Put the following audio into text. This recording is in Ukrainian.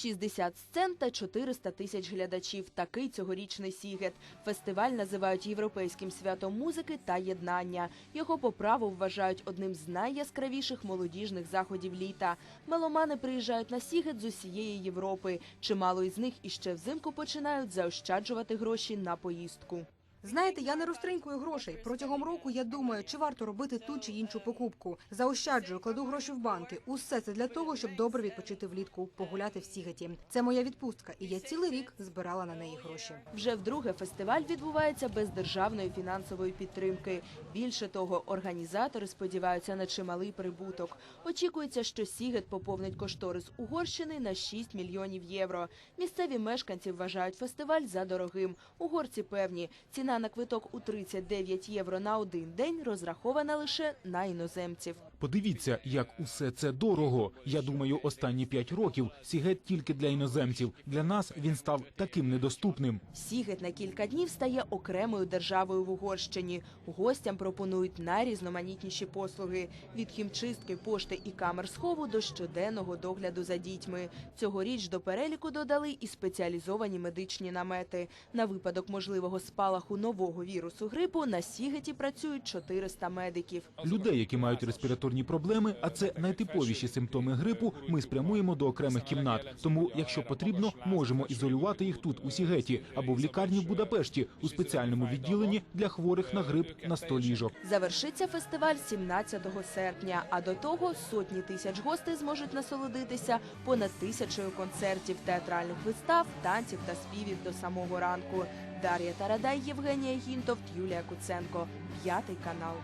60 сцен та 400 тисяч глядачів. Такий цьогорічний Сігет. Фестиваль називають європейським святом музики та єднання. Його по праву вважають одним з найяскравіших молодіжних заходів літа. Меломани приїжджають на Сігет з усієї Європи. Чимало із них іще взимку починають заощаджувати гроші на поїздку. Знаєте, я не розтринькую грошей. Протягом року я думаю, чи варто робити ту чи іншу покупку. Заощаджую, кладу гроші в банки. Усе це для того, щоб добре відпочити влітку, погуляти в Сігеті. Це моя відпустка, і я цілий рік збирала на неї гроші. Вже вдруге фестиваль відбувається без державної фінансової підтримки. Більше того, організатори сподіваються на чималий прибуток. Очікується, що Сігет поповнить кошторис Угорщини на 6 мільйонів євро. Місцеві мешканці вважають фестиваль за дорогим. Угорці певні, ціна на квиток у 39 євро на один день розрахована лише на іноземців. Подивіться, як усе це дорого. Я думаю, останні п'ять років сігет тільки для іноземців. Для нас він став таким недоступним. Сігет на кілька днів стає окремою державою в Угорщині. Гостям пропонують найрізноманітніші послуги від хімчистки, пошти і камер схову до щоденного догляду за дітьми. Цьогоріч до переліку додали і спеціалізовані медичні намети. На випадок можливого спалаху нового вірусу грипу на Сігеті працюють 400 медиків. Людей, які мають респіраторні проблеми, а це найтиповіші симптоми грипу, ми спрямуємо до окремих кімнат. Тому, якщо потрібно, можемо ізолювати їх тут у Сігеті або в лікарні в Будапешті у спеціальному відділенні для хворих на грип на 100 ліжок. Завершиться фестиваль 17 серпня, а до того сотні тисяч гостей зможуть насолодитися понад тисячою концертів, театральних вистав, танців та співів до самого ранку. Дар'я Тарадай, Євгенія Гінтовт, Юлія Куценко, п'ятий канал.